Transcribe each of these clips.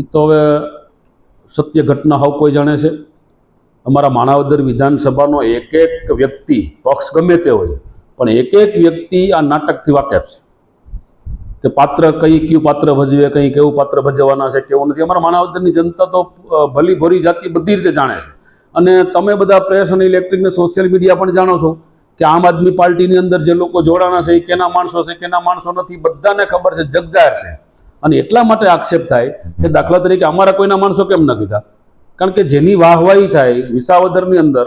એ તો હવે સત્ય ઘટના હાવ કોઈ જાણે છે. અમારા માણાવદર વિધાનસભાનો એક એક વ્યક્તિ પક્ષ ગમે તે હોય, પણ એક એક વ્યક્તિ આ નાટકથી વાકેફ છે. કે પાત્ર કઈ કયું પાત્ર ભજવે, કઈ કેવું પાત્ર ભજવવાના છે, કેવું નથી. અમારા માણાવદરની જનતા તો ભલી ભરી જાતિ બધી રીતે જાણે છે. અને તમે બધા પ્રેસ અને ઇલેક્ટ્રિકને સોશિયલ મીડિયા પણ જાણો છો કે આમ આદમી પાર્ટીની અંદર જે લોકો જોડાણા છે, એ કેના માણસો છે, કેના માણસો નથી, બધાને ખબર છે જગજાહેર છે. અને એટલા માટે આક્ષેપ થાય કે દાખલા તરીકે અમારા કોઈના માણસો કેમ ન કીધા? કારણ કે જેની વાહવાહી થાય વિસાવદરની અંદર,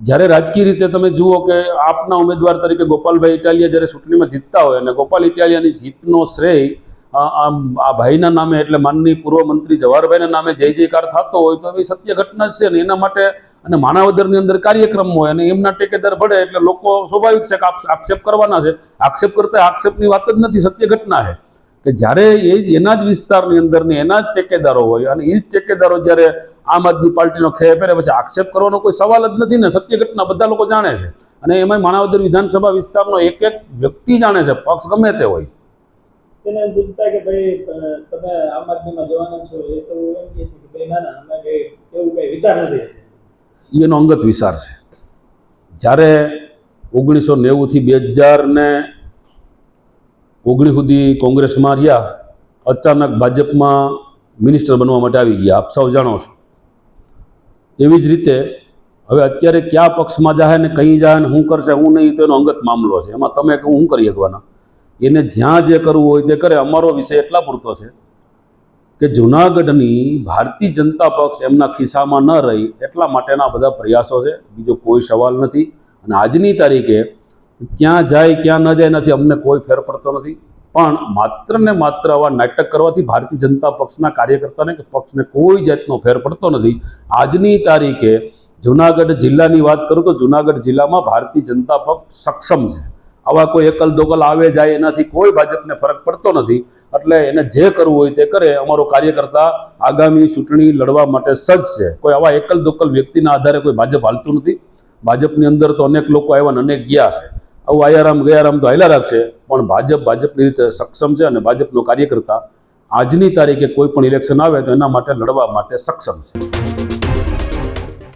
જ્યારે રાજકીય રીતે તમે જુઓ કે આપના ઉમેદવાર તરીકે ગોપાલભાઈ ઇટાલિયા જ્યારે ચૂંટણીમાં જીતતા હોય અને ગોપાલ ઇટાલિયાની જીતનો શ્રેય આ ભાઈના નામે એટલે માનનીય પૂર્વ મંત્રી જવાહરભાઈના નામે જય જયકાર થતો હોય તો એ સત્ય ઘટના છે ને એના માટે અને માણાવદરની અંદર કાર્યક્રમ હોય અને એમના ટેકેદાર ભળે એટલે લોકો સ્વાભાવિક છે કે આક્ષેપ કરવાના છે. આક્ષેપ કરતા આક્ષેપની વાત જ નથી, સત્ય ઘટના છે. કે જ્યારે એ એના જ વિસ્તારની અંદરની એના જ ટેકેદારો હોય અને એ જ ટેકેદારો જ્યારે આમ આદમી પાર્ટીનો ખે પહેરે પછી આક્ષેપ કરવાનો કોઈ સવાલ જ નથી ને સત્ય ઘટના બધા લોકો જાણે છે. અને એમાં માણાવદર વિધાનસભા વિસ્તારનો એક એક વ્યક્તિ જાણે છે પક્ષ ગમે તે હોય. તેને પૂછતા કે ભાઈ તમે આમ આદમીમાં જવાના છો એ તો એમ કહે છે કે ભાઈ ના ના અમે કઈ એવું કઈ વિચાર નથી એનો અંગત વિચાર છે. જ્યારે ઓગણીસો નેવુંથી બે હજાર ને ઓગણીસ સુધી કોંગ્રેસમાં રહ્યા, અચાનક ભાજપમાં મિનિસ્ટર બનવા માટે આવી ગયા. આપ સૌ જાણો છો. એવી જ રીતે હવે અત્યારે કયા પક્ષમાં જાય ને કઈ જાય ને શું કરશે, હું નહીં, તો એનો અંગત મામલો છે. એમાં તમે કે હું કરી શકવાના. એને જ્યાં જે કરવું હોય તે કરે. અમારો વિષય એટલા પૂરતો છે કે જુનાગઢની ભારતીય જનતા પક્ષ એમના ખિસ્સામાં ન રહી એટલા માટેના બધા પ્રયાસો છે. બીજો કોઈ સવાલ નથી. અને આજની તારીખે ક્યાં જાય, ક્યાં ન જાય એનાથી અમને કોઈ ફેર પડતો નથી. પણ માત્ર ને માત્ર આવા નાટક કરવાથી ભારતીય જનતા પક્ષના કાર્યકર્તાને કે પક્ષને કોઈ જાતનો ફેર પડતો નથી. આજની તારીખે જુનાગઢ જિલ્લાની વાત કરું તો જુનાગઢ જિલ્લામાં ભારતીય જનતા પક્ષ સક્ષમ છે. આવા કોઈ એકલ દોકલ આવે જાય એનાથી કોઈ ભાજપને ફરક પડતો નથી. એટલે એને જે કરવું હોય તે કરે. અમારો કાર્યકર્તા આગામી ચૂંટણી લડવા માટે સજ્જ છે. કોઈ આવા એકલ દોકલ વ્યક્તિના આધારે કોઈ ભાજપ હાલતું નથી. ભાજપની અંદર તો અનેક લોકો આવ્યા અનેક ગયા છે. આવું આયારામ ગયારામ તો હાલ્યા રાખશે, પણ ભાજપ ભાજપની રીતે સક્ષમ છે અને ભાજપનો કાર્યકર્તા આજની તારીખે કોઈ પણ ઇલેક્શન આવે તો એના માટે લડવા માટે સક્ષમ છે.